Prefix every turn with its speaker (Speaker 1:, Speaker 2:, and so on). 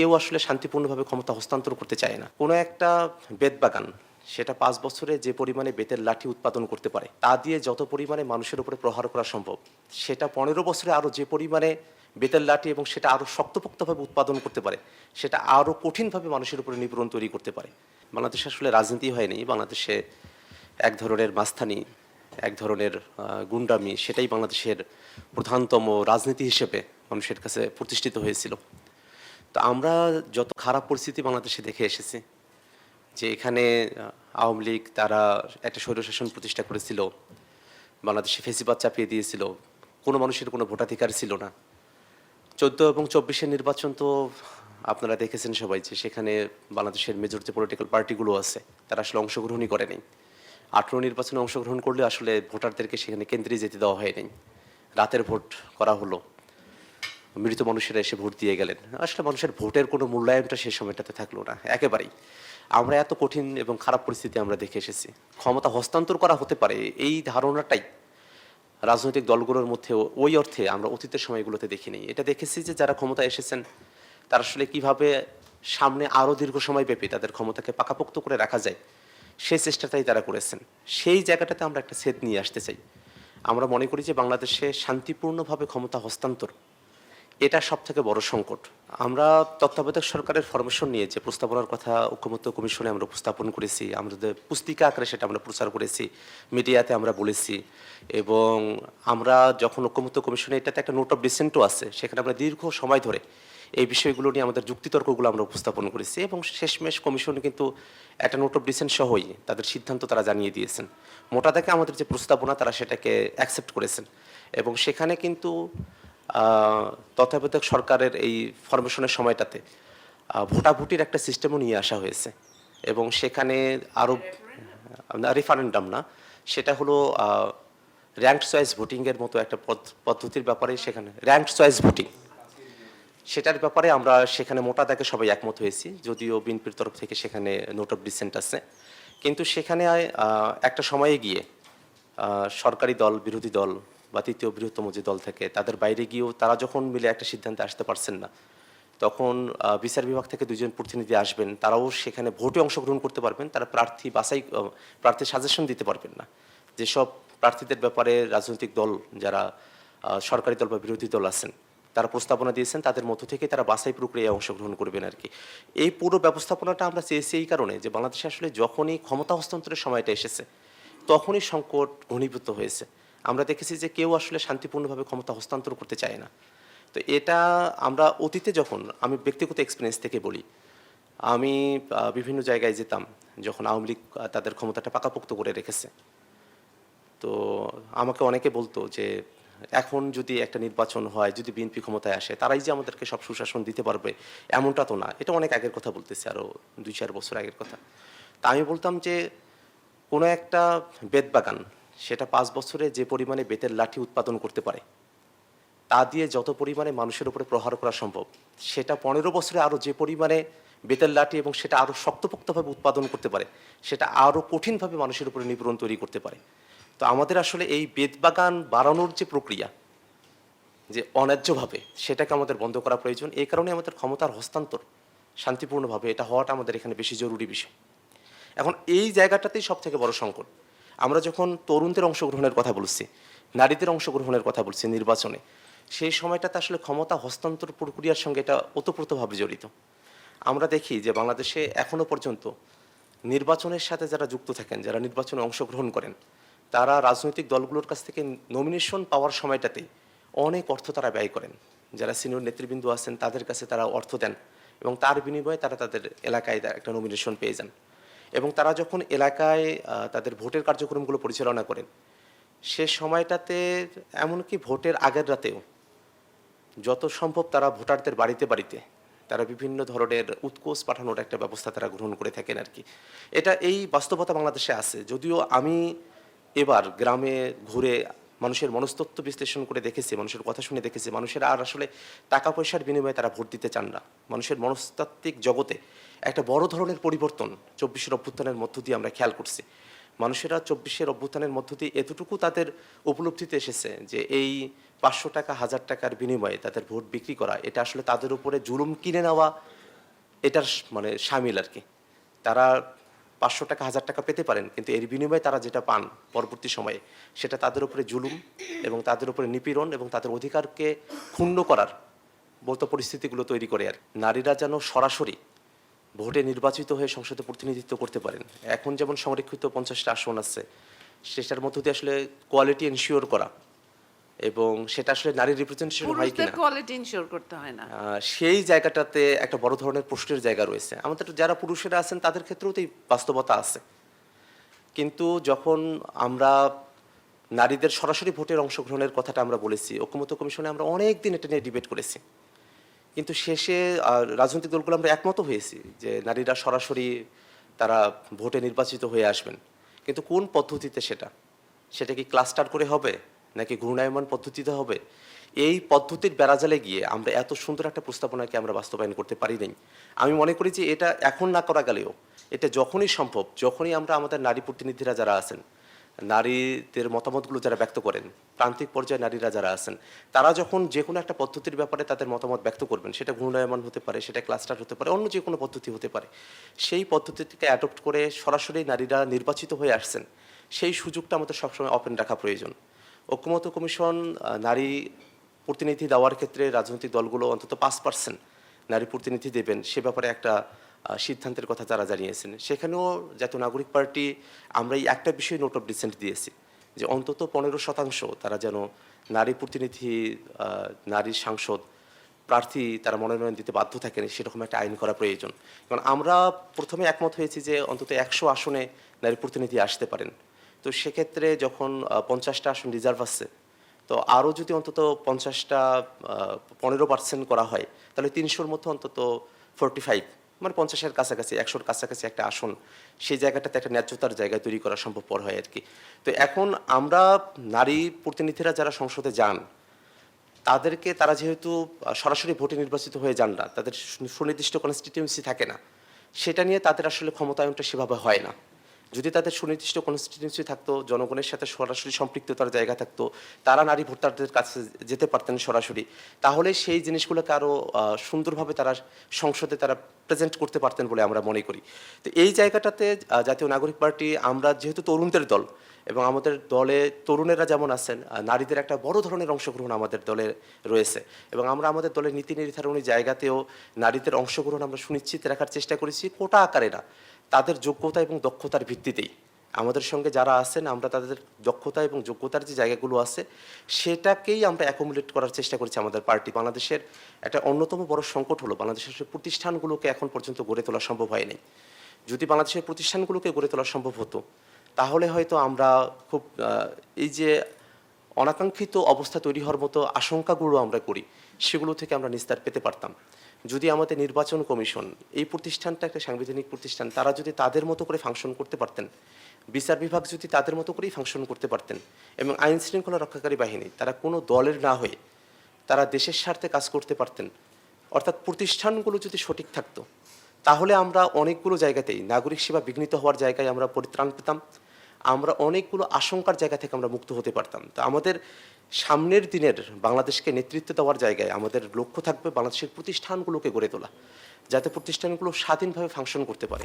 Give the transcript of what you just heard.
Speaker 1: কেউ আসলে শান্তিপূর্ণভাবে ক্ষমতা হস্তান্তর করতে চায় না। কোনো একটা বেদবাগান সেটা পাঁচ বছরে যে পরিমাণে বেতের লাঠি উৎপাদন করতে পারে, তা দিয়ে যত পরিমাণে মানুষের উপরে প্রহার করা সম্ভব, সেটা পনেরো বছরে আরও যে পরিমাণে বেতের লাঠি এবং সেটা আরও শক্তপোক্তভাবে উৎপাদন করতে পারে, সেটা আরও কঠিনভাবে মানুষের উপরে নিপীড়ন তৈরি করতে পারে। বাংলাদেশে আসলে রাজনীতি হয়নি, বাংলাদেশে এক ধরনের মাস্তানি, এক ধরনের গুন্ডামি, সেটাই বাংলাদেশের প্রধানতম রাজনীতি হিসেবে মানুষের কাছে প্রতিষ্ঠিত হয়েছিল। তো আমরা যত খারাপ পরিস্থিতি বাংলাদেশে দেখে এসেছি, যে এখানে আওয়ামী লীগ তারা একটা স্বৈরশাসন প্রতিষ্ঠা করেছিল, বাংলাদেশে ফেসিবাদ চাপিয়ে দিয়েছিল, কোনো মানুষের কোনো ভোটাধিকার ছিল না। চোদ্দ এবং চব্বিশের নির্বাচন তো আপনারা দেখেছেন সবাই যে সেখানে বাংলাদেশের মেজর যে পলিটিক্যাল পার্টিগুলো আছে, তারা আসলে অংশগ্রহণই করেনি আঠেরো নির্বাচনে অংশগ্রহণ করলে আসলে ভোটারদেরকে সেখানে কেন্দ্রে যেতে দেওয়া হয়নি রাতের ভোট করা হলো। মৃত মানুষেরা এসে ভোট দিয়ে গেলেন। আসলে মানুষের ভোটের কোনো মূল্যায়নটা সেই সময়টাতে থাকল না, একেবারেই। আমরা এত কঠিন এবং খারাপ পরিস্থিতি আমরা দেখে এসেছি। ক্ষমতা হস্তান্তর করা হতে পারে, এই ধারণাটাই রাজনৈতিক দলগুলোর মধ্যে ওই অর্থে আমরা অতীতের সময়গুলোতে দেখিনি। এটা দেখেছি যে যারা ক্ষমতা এসেছেন, তারা আসলে কীভাবে সামনে আরও দীর্ঘ সময় ব্যাপী তাদের ক্ষমতাকে পাকাপোক্ত করে রাখা যায় সেই চেষ্টাটাই তারা করেছেন। সেই জায়গাটাতে আমরা একটা সেদ নিয়ে আসতে চাই। আমরা মনে করি যে বাংলাদেশে শান্তিপূর্ণভাবে ক্ষমতা হস্তান্তর এটা সব থেকে বড় সংকট। আমরা তত্ত্বাবধায়ক সরকারের ফরমেশন নিয়ে যে প্রস্তাবনার কথা ঐক্যমত্য কমিশনে আমরা উপস্থাপন করেছি, আমাদের পুস্তিকা আকারে সেটা আমরা প্রচার করেছি মিডিয়াতে আমরা বলেছি এবং আমরা যখন ঐক্যমত্য কমিশনে এটাতে একটা নোট অফ ডিসেন্টও আছে, সেখানে আমরা দীর্ঘ সময় ধরে এই বিষয়গুলো নিয়ে আমাদের যুক্তিতর্কগুলো আমরা উপস্থাপন করেছি এবং শেষমেশ কমিশন কিন্তু একটা নোট অফ ডিসেন্ট সহই তাদের সিদ্ধান্ত তারা জানিয়ে দিয়েছেন। মোটা দাগে আমাদের যে প্রস্তাবনা, তারা সেটাকে অ্যাকসেপ্ট করেছেন এবং সেখানে কিন্তু আহ, সরকারের এই ফরমেশনের সময়টাতে ভোটাভুটির একটা সিস্টেমও নিয়ে আসা হয়েছে। এবং সেখানে আরও রেফারেন্ডাম না সেটা হলো র্যাঙ্ক চয়েস ভোটিংয়ের মতো একটা পদ্ধ- পদ্ধতির ব্যাপারে সেখানে র্যাঙ্ক চয়েস ভোটিং সেটার ব্যাপারে আমরা সেখানে মোটা দাগে সবাই একমত হয়েছি যদিও বিএনপির তরফ থেকে সেখানে নোট অফ ডিসেন্ট আছে। কিন্তু সেখানে একটা সময়ে গিয়ে সরকারি দল বিরোধী দল বা তৃতীয় বৃহত্তম যে দল থাকে, তাদের বাইরে গিয়েও তারা যখন মিলে একটা সিদ্ধান্তে আসতে পারছেন না, তখন বিচার বিভাগ থেকে দুজন প্রতিনিধি আসবেন, তারাও সেখানে ভোটে অংশগ্রহণ করতে পারবেন, তারা প্রার্থী বাছাই প্রার্থীর সাজেশন দিতে পারবেন না। যেসব প্রার্থীদের ব্যাপারে রাজনৈতিক দল যারা সরকারি দল বা বিরোধী দল আছেন, তারা প্রস্তাবনা দিয়েছেন, তাদের মধ্য থেকে তারা বাছাই প্রক্রিয়ায় অংশগ্রহণ করবেন আর কি এই পুরো ব্যবস্থাপনাটা আমরা চেয়েছি এই কারণে যে বাংলাদেশে আসলে যখনই ক্ষমতা হস্তান্তরের সময়টা এসেছে, তখনই সংকট ঘনীভূত হয়েছে। আমরা দেখেছি যে কেউ আসলে শান্তিপূর্ণভাবে ক্ষমতা হস্তান্তর করতে চায় না। তো এটা আমরা অতীতে যখন আমি ব্যক্তিগত এক্সপিরিয়েন্স থেকে বলি, আমি বিভিন্ন জায়গায় যেতাম যখন আওয়ামী লীগ তাদের ক্ষমতাটা পাকাপোক্ত করে রেখেছে। তো আমাকে অনেকে বলতো যে, এখন যদি একটা নির্বাচন হয়, যদি বিএনপি ক্ষমতায় আসে, তারাই যে আমাদেরকে সব সুশাসন দিতে পারবে, এমনটা তো না। এটা অনেক আগের কথা বলতেছি আরও দুই চার বছর আগের কথা। তা আমি বলতাম যে, কোনো একটা বেতবাগান সেটা পাঁচ বছরে যে পরিমাণে বেতের লাঠি উৎপাদন করতে পারে, তা দিয়ে যত পরিমাণে মানুষের উপরে প্রহার করা সম্ভব, সেটা পনেরো বছরে আরও যে পরিমাণে বেতের লাঠি এবং সেটা আরও শক্তপোক্তভাবে উৎপাদন করতে পারে, সেটা আরও কঠিনভাবে মানুষের উপরে নিপীড়ন তৈরি করতে পারে। তো আমাদের আসলে এই বেতবাগান বাড়ানোর যে প্রক্রিয়া, যে অন্যায্যভাবে সেটাকে আমাদের বন্ধ করা প্রয়োজন, এই কারণে আমাদের ক্ষমতার হস্তান্তর শান্তিপূর্ণভাবে এটা হওয়াটা আমাদের এখানে বেশি জরুরি বিষয়। এখন এই জায়গাটাতেই সব থেকে বড় সংকট। আমরা যখন তরুণদের অংশগ্রহণের কথা বলছি, নারীদের অংশগ্রহণের কথা বলছি নির্বাচনে, সেই সময়টাতে আসলে ক্ষমতা হস্তান্তর প্রক্রিয়ার সঙ্গে এটা ওতপ্রোতভাবে জড়িত। আমরা দেখি যে বাংলাদেশে এখনও পর্যন্ত নির্বাচনের সাথে যারা যুক্ত থাকেন, যারা নির্বাচনে অংশগ্রহণ করেন, তারা রাজনৈতিক দলগুলোর কাছ থেকে নমিনেশন পাওয়ার সময়টাতেই অনেক অর্থ তারা ব্যয় করেন। যারা সিনিয়র নেতৃবৃন্দ আছেন, তাদের কাছে তারা অর্থ দেন এবং তার বিনিময়ে তারা তাদের এলাকায় একটা নমিনেশন পেয়ে যান। এবং তারা যখন এলাকায় তাদের ভোটের কার্যক্রমগুলো পরিচালনা করেন, সে সময়টাতে এমনকি ভোটের আগের রাতেও যত সম্ভব তারা ভোটারদের বাড়িতে বাড়িতে তারা বিভিন্ন ধরনের উৎকোষ পাঠানোর একটা ব্যবস্থা তারা গ্রহণ করে থাকেন আর কি। এটা এই বাস্তবতা বাংলাদেশে আছে। যদিও আমি এবার গ্রামে ঘুরে মানুষের মনস্তত্ত্ব বিশ্লেষণ করে দেখেছি, মানুষের কথা শুনে দেখেছি, মানুষের আর আসলে টাকা পয়সার বিনিময়ে তারা ভোট দিতে চান না। মানুষের মনস্তাত্ত্বিক জগতে একটা বড় ধরনের পরিবর্তন চব্বিশের অভ্যুত্থানের মধ্য দিয়ে আমরা খেয়াল করছি। মানুষেরা চব্বিশের অভ্যুত্থানের মধ্য দিয়ে এতটুকু তাদের উপলব্ধিতে এসেছে যে এই পাঁচশো টাকা, হাজার টাকার বিনিময়ে তাদের ভোট বিক্রি করা, এটা আসলে তাদের উপরে জুলুম কিনে নেওয়া, এটার মানে সামিল আর কি। তারা পাঁচশো টাকা, হাজার টাকা পেতে পারেন, কিন্তু এর বিনিময়ে তারা যেটা পান পরবর্তী সময়ে, সেটা তাদের উপরে জুলুম এবং তাদের উপরে নিপীড়ন এবং তাদের অধিকারকে ক্ষুণ্ণ করার বলতো পরিস্থিতিগুলো তৈরি করে আর নারীরা যেন সরাসরি ভোটে নির্বাচিত হয়ে সংসদে প্রতিনিধিত্ব করতে পারেন। এখন যেমন সংরক্ষিত পঞ্চাশটা আসন আছে সেটার মধ্য দিয়ে আসলে কোয়ালিটি এনশিওর করা। এবং সেটা আসলে নারী রিপ্রেজেন্টেশন হয় কিনা।
Speaker 2: কোয়ালিটি ইনশিওর করতে হয় না।
Speaker 1: সেই জায়গাটাতে একটা বড় ধরনের প্রশ্নের জায়গা রয়েছে। আমাদের যারা পুরুষেরা আছেন তাদের ক্ষেত্রেও তো এই বাস্তবতা আছে। কিন্তু যখন আমরা নারীদের সরাসরি ভোটের অংশগ্রহণের কথাটা আমরা বলেছি ঐক্যমত্য কমিশনে আমরা অনেক দিন এটা নিয়ে ডিবেট করেছি। কিন্তু শেষে রাজনৈতিক দলগুলো আমরা একমত হয়েছি যে নারীরা সরাসরি তারা ভোটে নির্বাচিত হয়ে আসবেন। কিন্তু কোন পদ্ধতিতে সেটা? সেটা কি ক্লাস্টার করে হবে নাকি ঘূর্ণায়মান পদ্ধতিতে হবে? এই পদ্ধতির বেড়াজালে গিয়ে আমরা এত সুন্দর একটা প্রস্তাবনাকে আমরা বাস্তবায়ন করতে পারি নাই। আমি মনে করি যে এটা এখন না করা গেলেও, এটা যখনই সম্ভব, যখনই আমরা আমাদের নারী প্রতিনিধিরা যারা আছেন নারীদের মতামতগুলো যারা ব্যক্ত করেন, প্রান্তিক পর্যায়ে নারীরা যারা আছেন, তারা যখন যে কোনো একটা পদ্ধতির ব্যাপারে তাদের মতামত ব্যক্ত করবেন, সেটা ঘূর্ণায়মান হতে পারে, সেটা ক্লাস্টার হতে পারে, অন্য যে কোনো পদ্ধতি হতে পারে, সেই পদ্ধতিটিকে অ্যাডপ্ট করে সরাসরি নারীরা নির্বাচিত হয়ে আসছেন, সেই সুযোগটা আমাদের সবসময় ওপেন রাখা প্রয়োজন। ঐক্যমত্য কমিশন নারী প্রতিনিধি দেওয়ার ক্ষেত্রে রাজনৈতিক দলগুলো অন্তত পাঁচ পার্সেন্ট নারী প্রতিনিধি দেবেন, সে ব্যাপারে একটা সিদ্ধান্তের কথা তারা জানিয়েছেন। সেখানেও জাতীয় নাগরিক পার্টি আমরা এই একটা বিষয়ে নোট অফ ডিসেন্ট দিয়েছি, যে অন্তত পনেরো শতাংশ তারা যেন নারী প্রতিনিধি নারী সাংসদ, প্রার্থী তারা মনোনয়ন দিতে বাধ্য থাকেন, সেরকম একটা আইন করা প্রয়োজন। কারণ আমরা প্রথমে একমত হয়েছি যে অন্তত একশো আসনে নারী প্রতিনিধি আসতে পারেন। তো সেক্ষেত্রে যখন পঞ্চাশটা আসন রিজার্ভ আছে, তো আরও যদি অন্তত পঞ্চাশটা পনেরো পার্সেন্ট করা হয়, তাহলে তিনশোর মধ্যে অন্তত ফোরটি ফাইভ মানে পঞ্চাশের কাছাকাছি, একশোর কাছাকাছি একটা আসন, সেই জায়গাটাতে একটা ন্যায্যতার জায়গায় তৈরি করা সম্ভবপর হয় আর কি। তো এখন আমরা নারী প্রতিনিধিরা যারা সংসদে যান, তাদেরকে তারা যেহেতু সরাসরি ভোটে নির্বাচিত হয়ে যান না, তাদের সুনির্দিষ্ট কনস্টিটিউন্সি থাকে না, সেটা নিয়ে তাদের আসলে ক্ষমতায়নটা সেভাবে হয় না। যদি তাদের সুনির্দিষ্ট কনস্টিটিউন্সি থাকতো, জনগণের সাথে সরাসরি সম্পৃক্ততার জায়গা থাকতো, তারা নারী ভোটারদের কাছে যেতে পারতেন সরাসরি, তাহলে সেই জিনিসগুলোকে আরও সুন্দরভাবে তারা সংসদে তারা প্রেজেন্ট করতে পারতেন বলে আমরা মনে করি। তো এই জায়গাটাতে জাতীয় নাগরিক পার্টি, আমরা যেহেতু তরুণদের দল এবং আমাদের দলে তরুণেরা যেমন আছেন নারীদের একটা বড় ধরনের অংশগ্রহণ আমাদের দলে রয়েছে এবং আমরা আমাদের দলের নীতি নির্ধারণী জায়গাতেও নারীদের অংশগ্রহণ আমরা সুনিশ্চিত রাখার চেষ্টা করেছি, কোটা আকারে না। তাদের যোগ্যতা এবং দক্ষতার ভিত্তিতেই। আমাদের সঙ্গে যারা আছেন, আমরা তাদের দক্ষতা এবং যোগ্যতার যে জায়গাগুলো আছে, সেটাকেই আমরা অ্যাকোমোডেট করার চেষ্টা করেছি আমাদের পার্টি বাংলাদেশের একটা অন্যতম বড় সংকট হলো, বাংলাদেশের প্রতিষ্ঠানগুলোকে এখন পর্যন্ত গড়ে তোলা সম্ভব হয়নি। যদি বাংলাদেশের প্রতিষ্ঠানগুলোকে গড়ে তোলা সম্ভব হতো, তাহলে হয়তো আমরা খুব এই যে অনাকাঙ্ক্ষিত অবস্থা তৈরি হওয়ার মতো আশঙ্কাগুলো আমরা করি, সেগুলো থেকে আমরা নিস্তার পেতে পারতাম। যদি আমাদের নির্বাচন কমিশন, এই প্রতিষ্ঠানটা একটা সাংবিধানিক প্রতিষ্ঠান, তারা যদি তাদের মতো করে ফাংশন করতে পারতেন, বিচার বিভাগ যদি তাদের মতো করেই ফাংশন করতে পারতেন, এবং আইন শৃঙ্খলা রক্ষাকারী বাহিনী, তারা কোনো দলের না হয়ে তারা দেশের স্বার্থে কাজ করতে পারতেন, অর্থাৎ প্রতিষ্ঠানগুলো যদি সঠিক থাকতো, তাহলে আমরা অনেকগুলো জায়গাতেই নাগরিক সেবা বিঘ্নিত হওয়ার জায়গায় আমরা পরিত্রাণ পেতাম আমরা অনেকগুলো আশঙ্কার জায়গা থেকে আমরা মুক্ত হতে পারতাম। তো আমাদের সামনের দিনের বাংলাদেশকে নেতৃত্ব দেওয়ার জায়গায় আমাদের লক্ষ্য থাকবে বাংলাদেশের প্রতিষ্ঠানগুলোকে গড়ে তোলা, যাতে প্রতিষ্ঠানগুলো স্বাধীনভাবে ফাংশন করতে পারে।